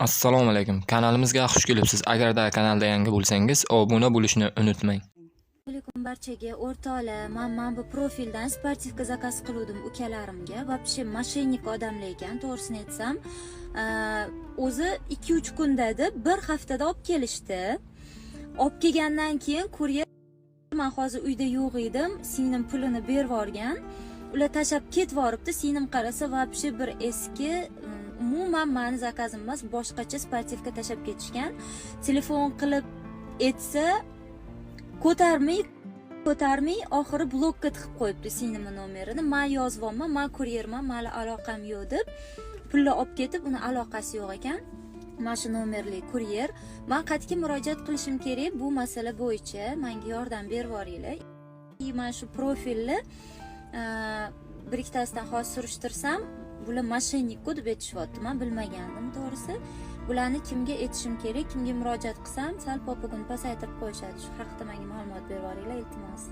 Assalomu alaykum. Kanalimizga xush kelibsiz. Agarda kanalda yangi bo'lsangiz, obuna bo'lishni unutmang. alaykum barchaga o'rtoqlar man mana bu profildan sportivka zakaz qiluvdim ukalarimga вообще moshennik odamlar ekan to'g'risini aytsam o'zi ikki uch kunda deb bir haftada olib kelishdi olib kelgandan keyin kuryer man hozir uyda yo'q edim singlim pulini berib yuborgan ular tashlab ketib yuboribdi singlim qarasa вообще bir eski umuman mani zakazim emas boshqacha sportivka tashlab ketishgan. Telefon qilib aytsa ko'tarmay ko'tarmay oxiri blokka tiqib qo'yibdi singlimni nomerini. Man yozyapman man kuryerman mani aloqam yo'q deb pulni olib ketib uni aloqasi yo'q ekan. Mana shu nomerli kuryer man qayerga murojaat qilishim kerak? Bu masala bo'yicha manga yordam berib yuboringlar и mana shu profilni bir ikkitasidan hozir surishtirsam bular moshennikku deb aytishyapti man bilmagandim to'g'risi. Bularni kimga aytishim kerak kimga murojaat qilsam sal popugini pasaytirib qo'yishadi. Shu haqida menga ma'lumot berib yuboringlar iltimos.